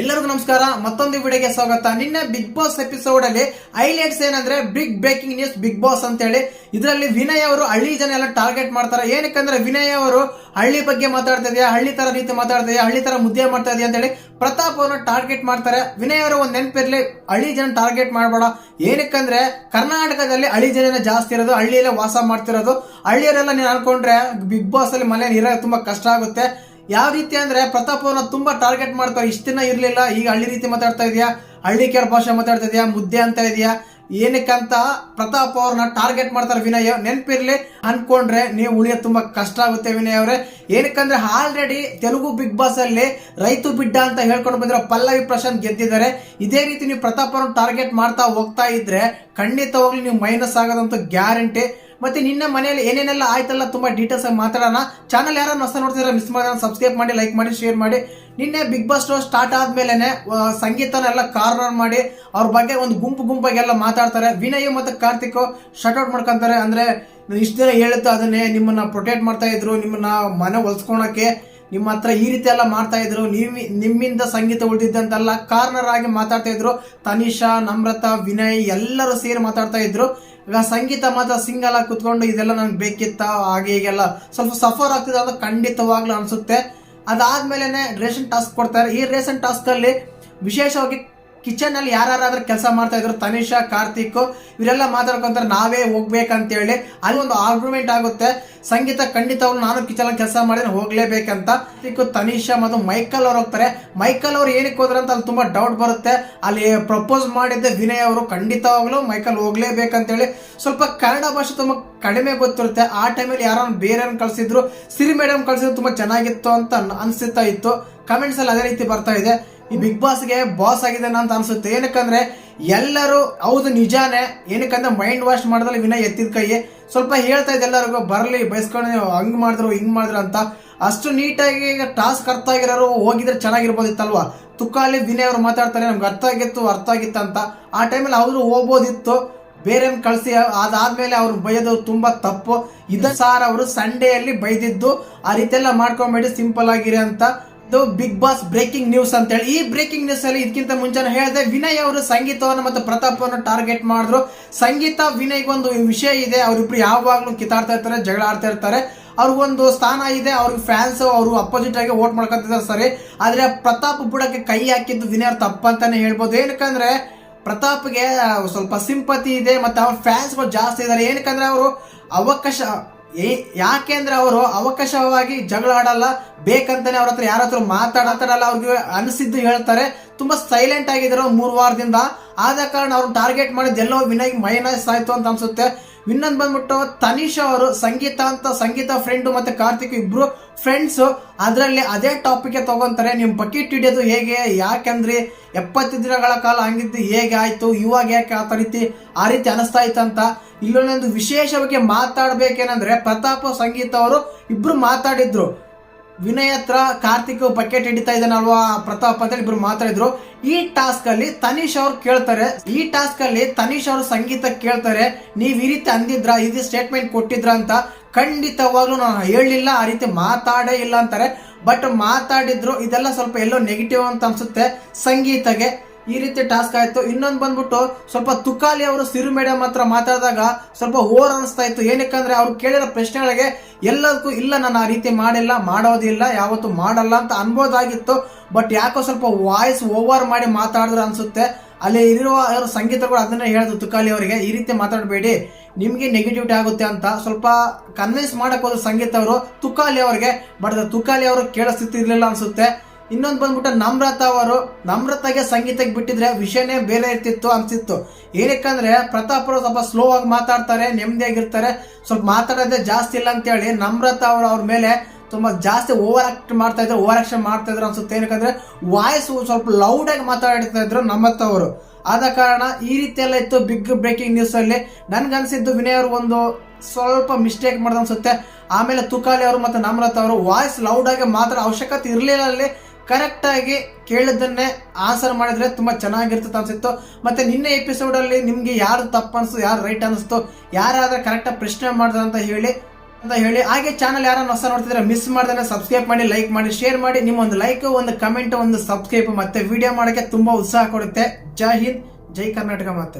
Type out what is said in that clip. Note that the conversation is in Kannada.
ಎಲ್ಲರಿಗೂ ನಮಸ್ಕಾರ. ಮತ್ತೊಂದು ವಿಡಿಯೋಗೆ ಸ್ವಾಗತ. ನಿನ್ನೆ ಬಿಗ್ ಬಾಸ್ ಎಪಿಸೋಡ್ ಅಲ್ಲಿ ಹೈಲೈಟ್ಸ್ ಏನಂದ್ರೆ big breaking news Bigg Boss ಅಂತ ಹೇಳಿ ಇದರಲ್ಲಿ ವಿನಯ್ ಅವರು ಹಳ್ಳಿ ಜನ ಎಲ್ಲ ಟಾರ್ಗೆಟ್ ಮಾಡ್ತಾರೆ. ಏನಕ್ಕಂದ್ರೆ ವಿನಯ್ ಅವರು ಹಳ್ಳಿ ಬಗ್ಗೆ ಮಾತಾಡ್ತಾ ಇದೆಯಾ? ಹಳ್ಳಿ ತರ ರೀತಿ ಮಾತಾಡ್ತಾ ಇದೆಯಾ? ಹಳ್ಳಿ ತರ ಮುದ್ದೆ ಮಾಡ್ತಾ ಇದೆಯಾ ಅಂತ ಹೇಳಿ ಪ್ರತಾಪ್ ಅವ್ರನ್ನ ಟಾರ್ಗೆಟ್ ಮಾಡ್ತಾರೆ. ವಿನಯ್ ಅವರು ಒಂದು ನೆನಪಿರಲಿ, ಹಳ್ಳಿ ಜನ ಟಾರ್ಗೆಟ್ ಮಾಡಬೇಡ. ಏನಕ್ಕಂದ್ರೆ ಕರ್ನಾಟಕದಲ್ಲಿ ಹಳ್ಳಿ ಜನ ಜಾಸ್ತಿ ಇರೋದು, ಹಳ್ಳಿಯಲ್ಲೇ ವಾಸ ಮಾಡ್ತಿರೋದು. ಹಳ್ಳಿಯರೆಲ್ಲ ನೀನು ಅನ್ಕೊಂಡ್ರೆ ಬಿಗ್ ಬಾಸ್ ಅಲ್ಲಿ ಮನೇಲಿ ಇರೋ ತುಂಬಾ ಕಷ್ಟ ಆಗುತ್ತೆ. ಯಾವ ರೀತಿ ಅಂದ್ರೆ ಪ್ರತಾಪ್ ಅವ್ರನ್ನ ತುಂಬಾ ಟಾರ್ಗೆಟ್ ಮಾಡ್ತಾರೆ ಇಷ್ಟ ದಿನ ಇರ್ಲಿಲ್ಲ, ಈಗ ಹಳ್ಳಿ ರೀತಿ ಮಾತಾಡ್ತಾ ಇದೆಯಾ? ಹಳ್ಳಿ ಕೇರ್ ಭಾಷೆ ಮಾತಾಡ್ತಾ ಇದೆಯಾ? ಮುದ್ದೆ ಅಂತ ಇದೆಯಾ? ಏನಕ್ಕಂತ ಪ್ರತಾಪ್ ಅವ್ರನ್ನ ಟಾರ್ಗೆಟ್ ಮಾಡ್ತಾರೆ ವಿನಯ್, ನೆನ್ಪಿರ್ಲಿ ಅನ್ಕೊಂಡ್ರೆ ನೀವು ಉಳಿಯೋದು ತುಂಬಾ ಕಷ್ಟ ಆಗುತ್ತೆ ವಿನಯ್ ಅವರೇ. ಏನಕ್ಕಂದ್ರೆ ಆಲ್ರೆಡಿ ತೆಲುಗು ಬಿಗ್ ಬಾಸ್ ಅಲ್ಲಿ ರೈತು ಬಿಡ್ಡ ಅಂತ ಹೇಳ್ಕೊಂಡು ಬಂದಿರೋ ಪಲ್ಲವಿ ಪ್ರಶಾಂತ್ ಗೆದ್ದಿದ್ದಾರೆ. ಇದೇ ರೀತಿ ನೀವು ಪ್ರತಾಪ್ ಅವ್ರನ್ನ ಟಾರ್ಗೆಟ್ ಮಾಡ್ತಾ ಹೋಗ್ತಾ ಇದ್ರೆ ಖಂಡಿತವಾಗ್ಲೂ ನೀವು ಮೈನಸ್ ಆಗೋದಂತೂ ಗ್ಯಾರಂಟಿ ಮತ್ತೆ ನಿನ್ನ ಮನೆಯಲ್ಲಿ ಏನೇನೆಲ್ಲ ಆಯ್ತಲ್ಲ ತುಂಬಾ ಡೀಟೇಲ್ಸ್ ಆಗಿ ಮಾತಾಡೋಣ. ಚಾನಲ್ ಯಾರು ಹೊಸ ನೋಡ್ತಿದ್ರೆ ಮಿಸ್ ಮಾಡೋಣ ಸಬ್ಸ್ಕ್ರೈಬ್ ಮಾಡಿ ಲೈಕ್ ಮಾಡಿ ಶೇರ್ ಮಾಡಿ. ನಿನ್ನೆ ಬಿಗ್ ಬಾಸ್ ಶೋ ಸ್ಟಾರ್ಟ್ ಆದ್ಮೇಲೆ ಸಂಗೀತನ ಸಂಗೀತನೆಲ್ಲ ಕಾರ್ನರ್ ಮಾಡಿ ಅವ್ರ ಬಗ್ಗೆ ಒಂದು ಗುಂಪು ಗುಂಪಾಗೆಲ್ಲ ಮಾತಾಡ್ತಾರೆ. ವಿನಯ್ ಮತ್ತೆ ಕಾರ್ತಿಕ್ ಶಟ್ಔಟ್ ಮಾಡ್ಕೊಂತಾರೆ. ಅಂದ್ರೆ ಇಷ್ಟ ದಿನ ಹೇಳುತ್ತೋ ಅದನ್ನೇ, ನಿಮ್ಮನ್ನ ಪ್ರೊಟೆಕ್ಟ್ ಮಾಡ್ತಾ ಇದ್ರು, ನಿಮ್ಮನ್ನ ಮನೆ ಹೊಲ್ಸ್ಕೊಳಕ್ಕೆ ನಿಮ್ಮ ಹತ್ರ ಈ ರೀತಿ ಎಲ್ಲ ಮಾಡ್ತಾ ಇದ್ರು ನೀವು ನಿಮ್ಮಿಂದ ಸಂಗೀತ ಉಳಿದಿದ್ದಂತೆಲ್ಲ ಕಾರ್ನರ್ ಆಗಿ ಮಾತಾಡ್ತಾ ಇದ್ರು. ತನಿಷಾ, ನಮ್ರತಾ, ವಿನಯ್ ಎಲ್ಲರೂ ಸೇರಿ ಮಾತಾಡ್ತಾ ಇದ್ರು. ಇವಾಗ ಸಂಗೀತ ಮಾತ್ರ ಸಿಂಗಲ್ ಆಗಿ ಕುತ್ಕೊಂಡು ಇದೆಲ್ಲ ನನ್ಗೆ ಬೇಕಿತ್ತ, ಹಾಗೆ ಹೀಗೆಲ್ಲ ಸ್ವಲ್ಪ ಸಫರ್ ಆಗ್ತಿದೆ ಅಂತ ಖಂಡಿತವಾಗ್ಲೂ ಅನ್ಸುತ್ತೆ. ಅದಾದ್ಮೇಲೆ ರೇಷನ್ ಟಾಸ್ಕ್ ಕೊಡ್ತಾರೆ. ಈ ರೇಷನ್ ಟಾಸ್ಕಲ್ಲಿ ವಿಶೇಷವಾಗಿ ಕಿಚನ್ ಅಲ್ಲಿ ಯಾರಾದ್ರೂ ಕೆಲಸ ಮಾಡ್ತಾ ಇದ್ರು, ತನಿಷಾ, ಕಾರ್ತಿಕ್, ಇವರೆಲ್ಲ ಮಾತಾಡ್ಕೊಂತಾರೆ, ನಾವೇ ಹೋಗ್ಬೇಕಂತೇಳಿ. ಅಲ್ಲಿ ಒಂದು ಆರ್ಗ್ಯುಮೆಂಟ್ ಆಗುತ್ತೆ. ಸಂಗೀತ ಖಂಡಿತವಾಗ್ಲೂ ನಾನು ಕಿಚನ್ ಅಲ್ಲಿ ಕೆಲಸ ಮಾಡಿದ್ರೆ ಹೋಗ್ಲೇಬೇಕಂತ. ತನಿಷಾ ಮತ್ತು ಮೈಕಲ್ ಅವ್ರು ಹೋಗ್ತಾರೆ. ಮೈಕಲ್ ಅವ್ರು ಏನಕ್ಕೆ ಹೋದ್ರೆ ಅಂತ ಅಲ್ಲಿ ತುಂಬಾ ಡೌಟ್ ಬರುತ್ತೆ. ಅಲ್ಲಿ ಪ್ರಪೋಸ್ ಮಾಡಿದ್ದೆ ವಿನಯ್ ಅವರು ಖಂಡಿತವಾಗ್ಲೂ ಮೈಕಲ್ ಹೋಗ್ಲೇಬೇಕಂತೇಳಿ. ಸ್ವಲ್ಪ ಕನ್ನಡ ಭಾಷೆ ತುಂಬಾ ಕಡಿಮೆ ಗೊತ್ತಿರುತ್ತೆ. ಆ ಟೈಮಲ್ಲಿ ಯಾರನ್ನ ಬೇರೆ ಕಳ್ಸಿದ್ರು, ಸಿರಿ ಮೇಡಮ್ ಕಳ್ಸಿದ್ರು, ತುಂಬಾ ಚೆನ್ನಾಗಿತ್ತು ಅಂತ ಅನ್- ಅನ್ಸುತ್ತಾ ಇತ್ತು. ಕಮೆಂಟ್ಸ್ ಅಲ್ಲಿ ಅದೇ ರೀತಿ ಬರ್ತಾ ಇದೆ. ಈ ಬಿಗ್ ಬಾಸ್ಗೆ ಬಾಸ್ ಆಗಿದ್ದಾನೆ ಅಂತ ಅನ್ಸುತ್ತೆ. ಏನಕ್ಕಂದ್ರೆ ಎಲ್ಲರೂ, ಹೌದು ನಿಜಾನೇ, ಏನಕ್ಕಂದ್ರೆ ಮೈಂಡ್ ವಾಶ್ ಮಾಡಿದ್ರೆ ವಿನಯ್ ಎತ್ತಿದ ಕೈ ಸ್ವಲ್ಪ ಹೇಳ್ತಾ ಇದೆ ಎಲ್ಲರಿಗೂ, ಬರಲಿ ಬಯಸ್ಕೊಂಡು ಹಂಗ್ ಮಾಡಿದ್ರು, ಹಿಂಗ್ ಮಾಡಿದ್ರು ಅಂತ. ಅಷ್ಟು ನೀಟಾಗಿ ಟಾಸ್ಕ್ ಅರ್ಥ ಆಗಿರೋರು ಹೋಗಿದ್ರೆ ಚೆನ್ನಾಗಿರ್ಬೋದಿತ್ತಲ್ವಾ? ತುಕಾಲಿ ವಿನಯ್ ಅವ್ರು ಮಾತಾಡ್ತಾರೆ, ನಮ್ಗೆ ಅರ್ಥ ಆಗಿತ್ತು ಅರ್ಥ ಆಗಿತ್ತು ಅಂತ. ಆ ಟೈಮಲ್ಲಿ ಅವರು ಹೋಗ್ಬೋದಿತ್ತು. ಬೇರೆ ಕಳಿಸಿ, ಅದಾದ್ಮೇಲೆ ಅವ್ರು ಬೈಯೋದು ತುಂಬಾ ತಪ್ಪು. ಇದ ಸಾರ್ ಅವರು ಸಂಡೇಯಲ್ಲಿ ಬೈದಿದ್ದು. ಆ ರೀತಿ ಎಲ್ಲ ಮಾಡ್ಕೊಂಬೇಡಿ ಸಿಂಪಲ್ ಆಗಿರಿ ಅಂತ. ಬಿಗ್ ಬಾಸ್ ಬ್ರೇಕಿಂಗ್ ನ್ಯೂಸ್ ಅಂತ ಹೇಳಿ ಈ ಬ್ರೇಕಿಂಗ್ ನ್ಯೂಸ್ ಅಲ್ಲಿ ಇದಕ್ಕಿಂತ ಮುಂಚೆನೆ ಹೇಳಿದೆ, ವಿನಯ್ ಅವರು ಸಂಗೀತವನ್ನು ಮತ್ತು ಪ್ರತಾಪವನ್ನು ಟಾರ್ಗೆಟ್ ಮಾಡಿದ್ರು. ಸಂಗೀತ ವಿನಯ್ಗೆ ಒಂದು ವಿಷಯ ಇದೆ, ಅವರಿಬ್ರು ಯಾವಾಗ್ಲೂ ಕಿತ್ತಾಡ್ತಾ ಇರ್ತಾರೆ, ಜಗಳ ಆಡ್ತಾ ಇರ್ತಾರೆ. ಅವ್ರಿಗೊಂದು ಸ್ಥಾನ ಇದೆ, ಅವ್ರಿಗೆ ಫ್ಯಾನ್ಸ್ ಅವರು ಅಪೋಸಿಟ್ ಆಗಿ ವೋಟ್ ಮಾಡ್ಕೊತಿದ್ದಾರೆ ಸರಿ. ಆದ್ರೆ ಪ್ರತಾಪ್ ಬುಡಕ್ಕೆ ಕೈ ಹಾಕಿದ್ದು ವಿನಯ್ ತಪ್ಪಂತಾನೆ ಹೇಳ್ಬೋದು. ಏನಕ್ಕಂದ್ರೆ, ಪ್ರತಾಪ್ಗೆ ಸ್ವಲ್ಪ ಸಿಂಪತಿ ಇದೆ, ಮತ್ತೆ ಅವ್ರ ಫ್ಯಾನ್ಸ್ಗಳು ಜಾಸ್ತಿ ಇದ್ದಾರೆ. ಏನಕ್ಕಂದ್ರೆ, ಅವರು ಅವಕಾಶ ಏ- ಯಾಕೆಂದ್ರೆ ಅವರು ಅವಕಾಶವಾಗಿ ಜಗಳ ಆಡಲ್ಲ ಬೇಕಂತಾನೆ ಅವ್ರ ಹತ್ರ ಯಾರ ಹತ್ರ ಅವ್ರಿಗೆ ಅನಿಸಿದ್ದು ಹೇಳ್ತಾರೆ. ತುಂಬಾ ಸೈಲೆಂಟ್ ಆಗಿದ್ರು ಮೂರು ವಾರದಿಂದ. ಆದ ಕಾರಣ ಅವ್ರನ್ನ ಟಾರ್ಗೆಟ್ ಮಾಡಿದ ಎಲ್ಲೋ ವಿನಯ್ ಮೈನಸ್ ಆಯ್ತು ಅಂತ ಅನ್ಸುತ್ತೆ. ಇನ್ನೊಂದು ಬಂದ್ಬಿಟ್ಟು ತನಿಷ್ ಅವರು ಸಂಗೀತ ಅಂತ ಸಂಗೀತ ಫ್ರೆಂಡ್ ಮತ್ತೆ ಕಾರ್ತಿಕ್ ಇಬ್ರು ಫ್ರೆಂಡ್ಸ್ ಅದರಲ್ಲಿ ಅದೇ ಟಾಪಿಕ್ ತಗೊಂತಾರೆ. ನಿಮ್ಮ ಬಕೆಟ್ ಹಿಡಿಯೋದು ಹೇಗೆ? ಯಾಕೆಂದ್ರೆ? ಎಪ್ಪತ್ತು ದಿನಗಳ ಕಾಲ ಹಂಗಿದ್ದು ಹೇಗೆ ಆಯ್ತು? ಇವಾಗ ಯಾಕೆ ಆ ರೀತಿ ಆ ರೀತಿ ಅನಿಸ್ತಾ ಇತ್ತಂತ ಇಲ್ಲೊಂದೊಂದು ವಿಶೇಷವಾಗಿ ಮಾತಾಡ್ಬೇಕೇನಂದ್ರೆ ಪ್ರತಾಪ ಸಂಗೀತ ಅವರು ಇಬ್ರು ಮಾತಾಡಿದ್ರು. ವಿನಯ್ ಹತ್ರ ಕಾರ್ತಿಕ್ ಬಕೆಟ್ ಹಿಡಿತಾ ಇದ್ದಾನಲ್ವಾ? ಪ್ರತಾಪ್ ಅಂತ ಇಬ್ರು ಮಾತಾಡಿದ್ರು ಈ ಟಾಸ್ಕ್ ಅಲ್ಲಿ ತನೀಶ್ ಅವ್ರು ಕೇಳ್ತಾರೆ. ಈ ಟಾಸ್ಕ್ ಅಲ್ಲಿ ತನೀಶ್ ಅವರು ಸಂಗೀತ ಕೇಳ್ತಾರೆ. ನೀವ್ ಈ ರೀತಿ ಅಂದಿದ್ರ ಇದು ಸ್ಟೇಟ್ಮೆಂಟ್ ಕೊಟ್ಟಿದ್ರ ಅಂತ ಖಂಡಿತವಾಗ್ಲೂ ನಾನು ಹೇಳಿಲ್ಲ ಆ ರೀತಿ ಮಾತಾಡೇ ಇಲ್ಲ ಅಂತಾರೆ. ಬಟ್ ಮಾತಾಡಿದ್ರು, ಇದೆಲ್ಲ ಸ್ವಲ್ಪ ಎಲ್ಲೋ ನೆಗೆಟಿವ್ ಅಂತ ಅನ್ಸುತ್ತೆ ಸಂಗೀತಗೆ. ಈ ರೀತಿ ಟಾಸ್ಕ್ ಆಯಿತು. ಇನ್ನೊಂದು ಬಂದ್ಬಿಟ್ಟು ಸ್ವಲ್ಪ ತುಕಾಲಿ ಅವರು ಸಿರು ಮೇಡಮ್ ಹತ್ರ ಮಾತಾಡಿದಾಗ ಸ್ವಲ್ಪ ಓವರ್ ಅನಿಸ್ತಾ ಇತ್ತು. ಏನಕ್ಕಂದ್ರೆ ಅವ್ರು ಕೇಳಿರೋ ಪ್ರಶ್ನೆಗಳಿಗೆ ಎಲ್ಲದಕ್ಕೂ ಇಲ್ಲ, ನಾನು ಆ ರೀತಿ ಮಾಡಿಲ್ಲ ಮಾಡೋದಿಲ್ಲ ಯಾವತ್ತು ಮಾಡಲ್ಲ ಅಂತ ಅನ್ಬೋದಾಗಿತ್ತು. ಬಟ್ ಯಾಕೋ ಸ್ವಲ್ಪ ವಾಯ್ಸ್ ಓವರ್ ಮಾಡಿ ಮಾತಾಡಿದ್ರು ಅನ್ಸುತ್ತೆ. ಅಲ್ಲಿ ಇರುವ ಸಂಗೀತ ಸಂಗೀತಗಳು ಅದನ್ನೇ ಹೇಳಿದ್ರು ತುಕಾಲಿ ಅವರಿಗೆ, ಈ ರೀತಿ ಮಾತಾಡಬೇಡಿ, ನಿಮಗೆ ನೆಗೆಟಿವಿಟಿ ಆಗುತ್ತೆ ಅಂತ. ಸ್ವಲ್ಪ ಕನ್ವಿನ್ಸ್ ಮಾಡಕ್ ಹೋದ್ರು ಸಂಗೀತ ಅವರು, ತುಕಾಲಿ ಅವರಿಗೆ, ಬಟ್ ತುಕಾಲಿ ಅವರು ಕೇಳಿಸ್ತಿರ್ಲಿಲ್ಲ ಅನ್ಸುತ್ತೆ. ಇನ್ನೊಂದು ಬಂದ್ಬಿಟ್ಟು ನಮ್ರತ ಅವರು ನಮ್ರತಾಗೆ ಸಂಗೀತಕ್ಕೆ ಬಿಟ್ಟಿದ್ರೆ ವಿಷಯನೇ ಬೇರೆ ಇರ್ತಿತ್ತು ಅನ್ಸಿತ್ತು. ಏನಕ್ಕಂದ್ರೆ ಪ್ರತಾಪ್ ಅವರು ಸ್ವಲ್ಪ ಸ್ಲೋ ಆಗಿ ಮಾತಾಡ್ತಾರೆ, ನೆಮ್ಮದಿಯಾಗಿರ್ತಾರೆ. ಸ್ವಲ್ಪ ಮಾತಾಡೋದೇ ಜಾಸ್ತಿ ಇಲ್ಲ ಅಂತೇಳಿ ನಮ್ರತ ಅವರು ಅವ್ರ ಮೇಲೆ ತುಂಬ ಜಾಸ್ತಿ ಓವರ್ ಆಕ್ಟ್ ಮಾಡ್ತಾ ಇದ್ರು ಓವರ್ ಆಕ್ಷನ್ ಮಾಡ್ತಾ ಇದ್ರು ಅನ್ಸುತ್ತೆ. ಏನಕ್ಕಂದ್ರೆ ವಾಯ್ಸ್ ಸ್ವಲ್ಪ ಲೌಡ್ ಆಗಿ ಮಾತಾಡ್ತಾ ಇದ್ರು ನಮ್ಮತ್ತ ಅವರು. ಆದ ಕಾರಣ ಈ ರೀತಿ ಎಲ್ಲ ಇತ್ತು ಬಿಗ್ ಬ್ರೇಕಿಂಗ್ ನ್ಯೂಸ್ ಅಲ್ಲಿ. ನನ್ಗನ್ಸಿದ್ದು ವಿನಯ್ ಅವರು ಒಂದು ಸ್ವಲ್ಪ ಮಿಸ್ಟೇಕ್ ಮಾಡ್ದ ಅನ್ಸುತ್ತೆ. ಆಮೇಲೆ ತುಕಾಲಿ ಅವರು ಮತ್ತೆ ನಮ್ರತ ಅವರು ವಾಯ್ಸ್ ಲೌಡ್ ಆಗಿ ಮಾತಾಡೋ ಅವಶ್ಯಕತೆ ಇರಲಿಲ್ಲ ಅಲ್ಲಿ. ಕರೆಕ್ಟ್ ಆಗಿ ಕೇಳಿದ್ದನ್ನೇ ಆನ್ಸರ್ ಮಾಡಿದ್ರೆ ತುಂಬಾ ಚೆನ್ನಾಗಿರ್ತದೆ ಅನ್ಸಿತ್ತು, ಮತ್ತೆ ನಿನ್ನೆ ಎಪಿಸೋಡ್ ಅಲ್ಲಿ ನಿಮ್ಗೆ ಯಾರು ತಪ್ಪು ಅನಿಸ್ತು ಯಾರು ರೈಟ್ ಅನಿಸ್ತು ಯಾರಾದ್ರೆ ಕರೆಕ್ಟಾಗಿ ಪ್ರಶ್ನೆ ಮಾಡಿದ್ರು ಅಂತ ಹೇಳಿ ಅಂತ ಹೇಳಿ, ಹಾಗೆ ಚಾನಲ್ ಯಾರನ್ನ ಹೊಸ ನೋಡ್ತಿದ್ರೆ ಮಿಸ್ ಮಾಡಿದ್ರೆ ಸಬ್ಸ್ಕ್ರೈಬ್ ಮಾಡಿ ಲೈಕ್ ಮಾಡಿ ಶೇರ್ ಮಾಡಿ ನಿಮ್ಮ ಒಂದು ಲೈಕ್ ಒಂದು ಕಮೆಂಟ್ ಒಂದು ಸಬ್ಸ್ಕ್ರೈಬ್ ಮತ್ತೆ ವಿಡಿಯೋ ಮಾಡೋಕ್ಕೆ ತುಂಬಾ ಉತ್ಸಾಹ ಕೊಡುತ್ತೆ. ಜೈ ಹಿಂದ್, ಜೈ ಕರ್ನಾಟಕ ಮಾತೆ.